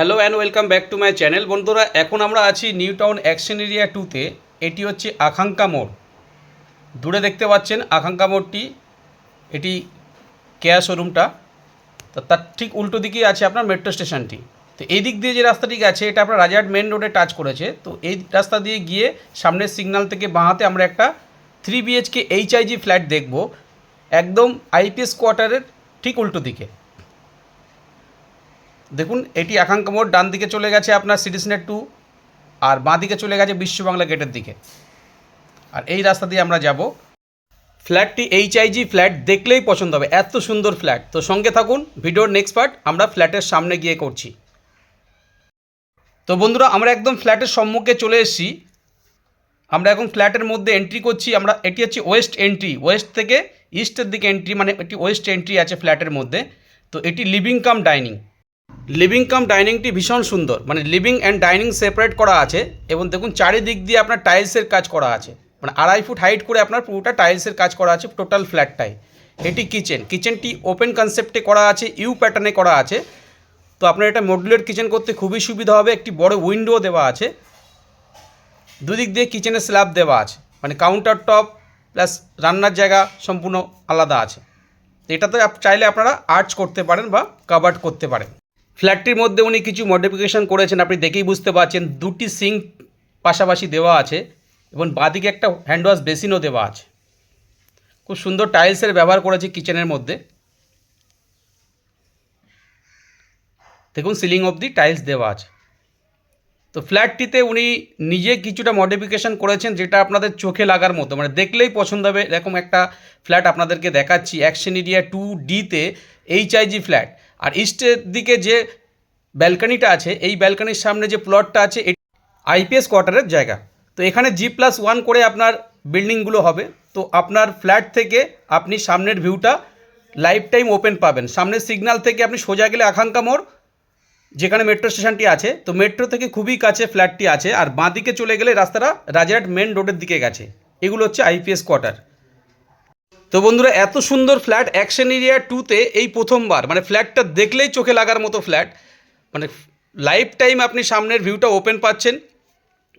Hello and welcome back to my channel বন্ধুরা। এখন আমরা আছি নিউ টাউন অ্যাকশন এরিয়া টুতে এটি হচ্ছে আকাঙ্ক্ষা মোড় দূরে দেখতে পাচ্ছেন আকাঙ্ক্ষা মোড়টি এটি কেয়া শোরুমটা তো তার ঠিক উল্টো দিকেই আছে আপনার মেট্রো স্টেশনটি তো এই দিক দিয়ে যে রাস্তাটি গেছে, এটা আপনার রাজারহাট মেন রোডে টাচ করেছে। তো এই রাস্তা দিয়ে গিয়ে সামনের সিগন্যাল থেকে বাঁহাতে আমরা একটা থ্রি বিএইচকে এইচআইজি ফ্ল্যাট দেখব। একদম আইপিএস কোয়ার্টারের ঠিক উল্টো দিকে। দেখুন, এটি আকাঙ্ক্ষা মোড়, ডান দিকে চলে গেছে আপনার সিটিসনেট টু আর বাঁ দিকে চলে গেছে বিশ্ব বাংলা গেটের দিকে। আর এই রাস্তা দিয়ে আমরা যাব। ফ্ল্যাটটি এইচআইজি ফ্ল্যাট, দেখলেই পছন্দ হবে। এত সুন্দর ফ্ল্যাট। তো সঙ্গে থাকুন, ভিডিওর নেক্সট পার্ট আমরা ফ্ল্যাটের সামনে গিয়ে করছি। তো বন্ধুরা, আমরা একদম ফ্ল্যাটের সম্মুখে চলে এসেছি। আমরা এখন ফ্ল্যাটের মধ্যে এন্ট্রি করছি। আমরা, এটি হচ্ছে ওয়েস্ট এন্ট্রি ওয়েস্ট থেকে ইস্টের দিকে এন্ট্রি মানে এটি ওয়েস্ট এন্ট্রি আছে ফ্ল্যাটের মধ্যে। তো এটি living cum dining living cum ডাইনিংটি ভীষণ সুন্দর। মানে লিভিং অ্যান্ড ডাইনিং সেপারেট করা আছে এবং দেখুন চারিদিক দিয়ে আপনার টাইলসের কাজ করা আছে। মানে আড়াই ফুট হাইট করে আপনার পুরোটা টাইলসের কাজ করা আছে টোটাল ফ্ল্যাটটাই এটি কিচেন কিচেনটি ওপেন কনসেপ্টে করা আছে ইউ প্যাটার্নে করা আছে। তো আপনার এটা মডুলার কিচেন করতে খুবই সুবিধা হবে। একটি বড় উইন্ডো দেওয়া আছে। দুদিক দিয়ে কিচেনের স্ল্যাব দেওয়া আছে। মানে কাউন্টার টপ প্লাস রান্নার জায়গা সম্পূর্ণ আলাদা আছে। এটাতে চাইলে আপনারা আর্চ করতে পারেন বা কাভার্ড করতে পারেন। ফ্ল্যাটটির মধ্যে উনি কিছু মডিফিকেশন করেছেন, আপনি দেখেই বুঝতে পারছেন, দুটি সিঙ্ক পাশাপাশি দেওয়া আছে এবং বাঁদিকে একটা হ্যান্ড ওয়াশ বেসিনও দেওয়া আছে। খুব সুন্দর টাইলসের ব্যবহার করেছে কিচেনের মধ্যে। দেখুন সিলিং অবধি টাইলস দেওয়া আছে। তো ফ্ল্যাটটিতে উনি নিজে কিছুটা মডিফিকেশন করেছেন, যেটা আপনাদের চোখে লাগার মতো। মানে দেখলেই পছন্দ হবে, এরকম একটা ফ্ল্যাট আপনাদেরকে দেখাচ্ছি। অ্যাকশন এরিয়া টু ডিতে এইচআইজি ফ্ল্যাট আর ইস্টের দিকে যে ব্যালকানিটা আছে, এই ব্যালকানির সামনে যে প্লটটা আছে আইপিএস কোয়ার্টারের জায়গা। তো এখানে জি প্লাস ওয়ান করে আপনার বিল্ডিংগুলো হবে। তো আপনার ফ্ল্যাট থেকে আপনি সামনের ভিউটা লাইফ টাইম ওপেন পাবেন। সামনের সিগন্যাল থেকে আপনি সোজা গেলে আকাঙ্ক্ষা মোড়, যেখানে মেট্রো স্টেশনটি আছে। তো মেট্রো থেকে খুবই কাছে ফ্ল্যাটটি আছে। আর বাঁ দিকে চলে গেলে রাস্তাটা রাজারহাট মেন রোডের দিকে গেছে। এগুলো হচ্ছে আইপিএস কোয়ার্টার তো বন্ধুরা, এত সুন্দর ফ্ল্যাট অ্যাকশন এরিয়া টুতে এই প্রথমবার মানে ফ্ল্যাটটা দেখলেই চোখে লাগার মতো ফ্ল্যাট। মানে লাইফ টাইম আপনি সামনের ভিউটা ওপেন পাচ্ছেন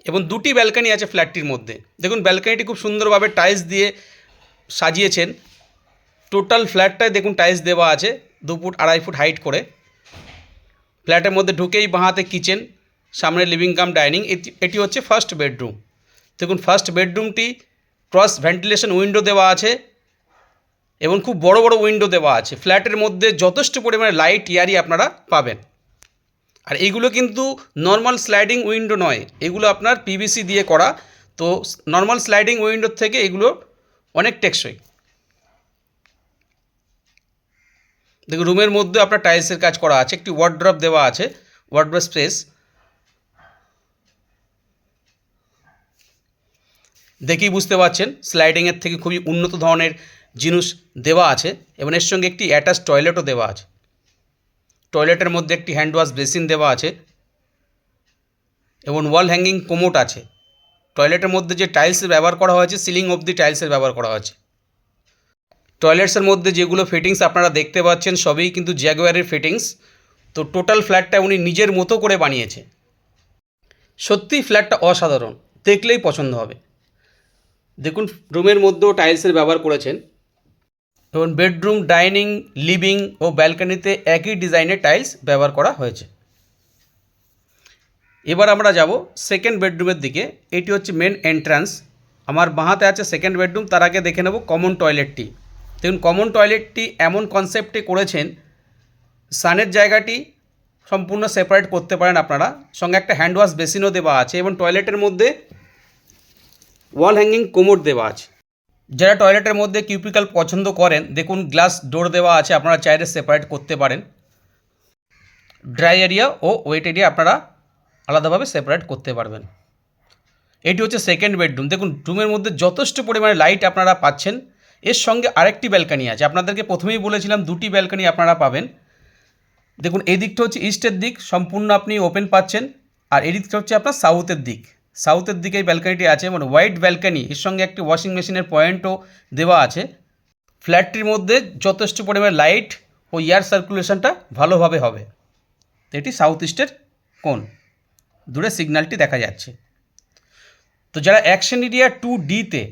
এবং দুটি ব্যালকানি আছে ফ্ল্যাটটির মধ্যে। দেখুন ব্যালকানিটি খুব সুন্দরভাবে টাইলস দিয়ে সাজিয়েছেন। টোটাল ফ্ল্যাটটায় দেখুন টাইলস দেওয়া আছে দু ফুট আড়াই ফুট হাইট করে। ফ্ল্যাটের মধ্যে ঢুকেই বাঁহাতে কিচেন সামনে লিভিং কাম ডাইনিং এটি এটি হচ্ছে ফার্স্ট বেডরুম দেখুন ফার্স্ট বেডরুমটি ক্রস ভেন্টিলেশন উইন্ডো দেওয়া আছে। এবং খুব বড় বড় উইন্ডো দেওয়া আছে। ফ্ল্যাটের মধ্যে যথেষ্ট পরিমাণে লাইট ইয়ারি আপনারা পাবেন। আর এইগুলো কিন্তু নর্মাল স্লাইডিং উইন্ডো নয়। এগুলো আপনার পিভিসি দিয়ে করা। তো নর্মাল স্লাইডিং উইন্ডোর থেকে এগুলো অনেক টেকসই। দেখুন রুমের মধ্যে আপনার টাইলসের কাজ করা আছে। একটি ওয়ার্ড্রপ দেওয়া আছে। ওয়ার্ড্রপ স্পেস দেখেই বুঝতে পারছেন স্লাইডিংয়ের থেকে খুবই উন্নত ধরনের জিনিস দেওয়া আছে এবং এর সঙ্গে একটি অ্যাটাচ টয়লেটও দেওয়া আছে। টয়লেটের মধ্যে একটি হ্যান্ড ওয়াশ বেসিন দেওয়া আছে এবং ওয়াল হ্যাঙ্গিং কোমোট আছে। টয়লেটের মধ্যে যে টাইলসের ব্যবহার করা হয়েছে, সিলিং অবধি টাইলসের ব্যবহার করা হয়েছে। টয়লেটসের মধ্যে যেগুলো ফিটিংস আপনারা দেখতে পাচ্ছেন, সবই কিন্তু জ্যাগুয়ারের ফিটিংস। তো টোটাল ফ্ল্যাটটা উনি নিজের মতো করে বানিয়েছে। সত্যিই ফ্ল্যাটটা অসাধারণ, দেখলেই পছন্দ হবে। দেখুন, রুমের মধ্যেও টাইলসের ব্যবহার করেছেন। এবং বেডরুম, ডাইনিং, লিভিং ও ব্যালকনিতে একই ডিজাইনের টাইলস ব্যবহার করা হয়েছে। এবার আমরা যাব সেকেন্ড বেডরুমের দিকে। এটি হচ্ছে মেন এন্ট্রান্স। আমার বাঁহাতে আছে সেকেন্ড বেডরুম, তার আগে দেখে নেব কমন টয়লেটটি। দেখুন, কমন টয়লেটটি এমন কনসেপ্টে করেছেন, সানের জায়গাটি সম্পূর্ণ সেপারেট করতে পারেন আপনারা। সঙ্গে একটা হ্যান্ড ওয়াশ বেসিনও দেওয়া আছে এবং টয়লেটের মধ্যে ওয়াল হ্যাঙ্গিং কোমোড দেওয়া আছে। যারা টয়লেটের মধ্যে কিউপিকাল পছন্দ করেন, দেখুন গ্লাস ডোর দেওয়া আছে, আপনারা চাইলে সেপারেট করতে পারেন। ড্রাই এরিয়া ও ওয়েট এরিয়া আপনারা আলাদাভাবে সেপারেট করতে পারবেন। এটি হচ্ছে সেকেন্ড বেডরুম দেখুন রুমের মধ্যে যথেষ্ট পরিমাণে লাইট আপনারা পাচ্ছেন। এর সঙ্গে আরেকটি ব্যালকানি আছে। আপনাদেরকে প্রথমেই বলেছিলাম, দুটি ব্যালকানি আপনারা পাবেন। দেখুন, এই দিকটা হচ্ছে ইস্টের দিক, সম্পূর্ণ আপনি ওপেন পাচ্ছেন। আর এই দিকটা হচ্ছে আপনার সাউথের দিক। সাউথের দিকে ব্যালকানিটি আছে মানে হোয়াইট ব্যালকানি এর সঙ্গে একটি ওয়াশিং মেশিনের পয়েন্টও দেওয়া আছে। ফ্ল্যাটটির মধ্যে যথেষ্ট পরিমাণে লাইট ও এয়ার সার্কুলেশনটা ভালোভাবে হবে। এটি সাউথ ইস্টের কোন দূরে সিগন্যালটি দেখা যাচ্ছে। তো যারা অ্যাকশন এরিয়া টু ডিতে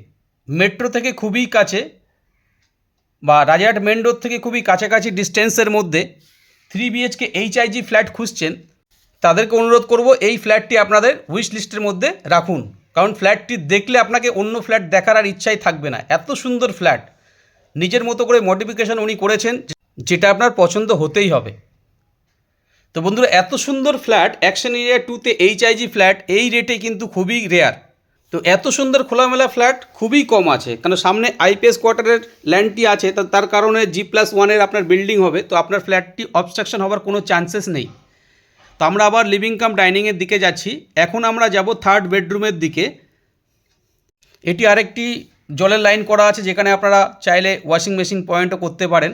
মেট্রো থেকে খুবই কাছে বা রাজারহাট মেন রোড থেকে খুবই কাছাকাছি ডিস্টেন্সের মধ্যে থ্রি বিএইচকে এইচআইজি ফ্ল্যাট খুঁজছেন তাদেরকে অনুরোধ করব এই ফ্ল্যাটটি আপনাদের উইশ লিস্টের মধ্যে রাখুন। কারণ ফ্ল্যাটটি দেখলে আপনাকে অন্য ফ্ল্যাট দেখার আর ইচ্ছাই থাকবে না। এত সুন্দর ফ্ল্যাট। নিজের মতো করে মডিফিকেশন উনি করেছেন, যেটা আপনার পছন্দ হতেই হবে। তো বন্ধুরা, এত সুন্দর ফ্ল্যাট অ্যাকশন এরিয়া টুতে এইচআইজি ফ্ল্যাট, এই রেটে কিন্তু খুবই রেয়ার তো এত সুন্দর খোলামেলা ফ্ল্যাট, খুবই কম আছে। কারণ সামনে আইপিএস কোয়ার্টারের ল্যান্ডটি আছে তার কারণে জি প্লাস ওয়ানের আপনার বিল্ডিং হবে, তো আপনার ফ্ল্যাটটি অবস্ট্রাকশন হওয়ার কোনো চান্সেস নেই। তো আমরা আবার লিভিং কাম ডাইনিংয়ের দিকে যাচ্ছি। এখন আমরা যাব থার্ড বেডরুমের দিকে। এটি আরেকটি জলের লাইন করা আছে, যেখানে আপনারা চাইলে ওয়াশিং মেশিন পয়েন্টও করতে পারেন।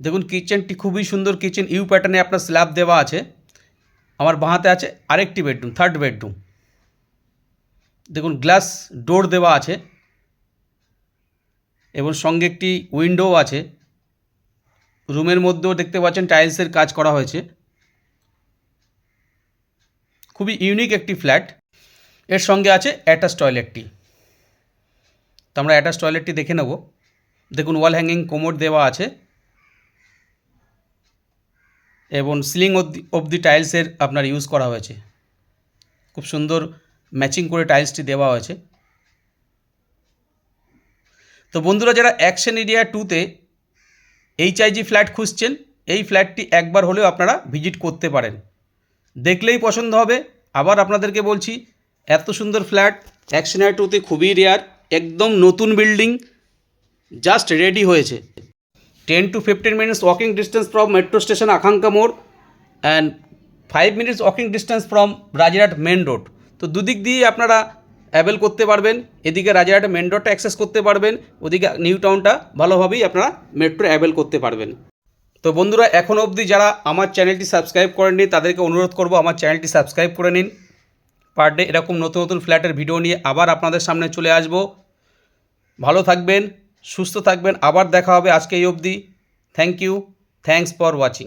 দেখুন কিচেনটি খুবই সুন্দর কিচেন ইউ প্যাটার্নে আপনার স্ল্যাব দেওয়া আছে। আমার বাঁহাতে আছে আরেকটি বেডরুম থার্ড বেডরুম দেখুন গ্লাস ডোর দেওয়া আছে। এবং সঙ্গে একটি উইন্ডোও আছে। রুমের মধ্যেও দেখতে পাচ্ছেন টাইলসের কাজ করা হয়েছে। খুবই ইউনিক একটি ফ্ল্যাট। এর সঙ্গে আছে অ্যাটাচ টয়লেটটি। তো আমরা অ্যাটাচ টয়লেটটি দেখে নেব। দেখুন, ওয়াল হ্যাঙ্গিং কোমোড দেওয়া আছে এবং সিলিং অবধি টাইলসের আপনার ইউজ করা হয়েছে। খুব সুন্দর ম্যাচিং করে টাইলসটি দেওয়া হয়েছে। তো বন্ধুরা, যারা অ্যাকশন এরিয়া টুতে এইচআইজি ফ্ল্যাট খুঁজছেন, এই ফ্ল্যাটটি একবার হলেও আপনারা ভিজিট করতে পারেন। দেখলেই পছন্দ হবে। আবার আপনাদেরকে বলছি, এত সুন্দর ফ্ল্যাট অ্যাকশন এরিয়া টুতে খুবই রেয়ার একদম নতুন বিল্ডিং জাস্ট রেডি হয়েছে। Ten to fifteen minutes walking distance from metro station Akanksha মোড় and five minutes walking distance from Rajarhat main road তো দুদিক দিয়ে আপনারা অ্যাভেল করতে পারবেন। এদিকে রাজারহাট মেন রোডটা অ্যাক্সেস করতে পারবেন। ওদিকে নিউ টাউনটা ভালোভাবেই আপনারা মেট্রো অ্যাভেল করতে পারবেন। তো বন্ধুরা, এখন অবধি যারা আমার চ্যানেলটি সাবস্ক্রাইব করেননি, তাদেরকে অনুরোধ করব আমার চ্যানেলটি সাবস্ক্রাইব করে নিন। পার ডে এরকম নতুন নতুন ফ্ল্যাটের ভিডিও নিয়ে আবার আপনাদের সামনে চলে আসব। ভালো থাকবেন, সুস্থ থাকবেন, আবার দেখা হবে আজকে এই অবধি। Thank you thanks for watching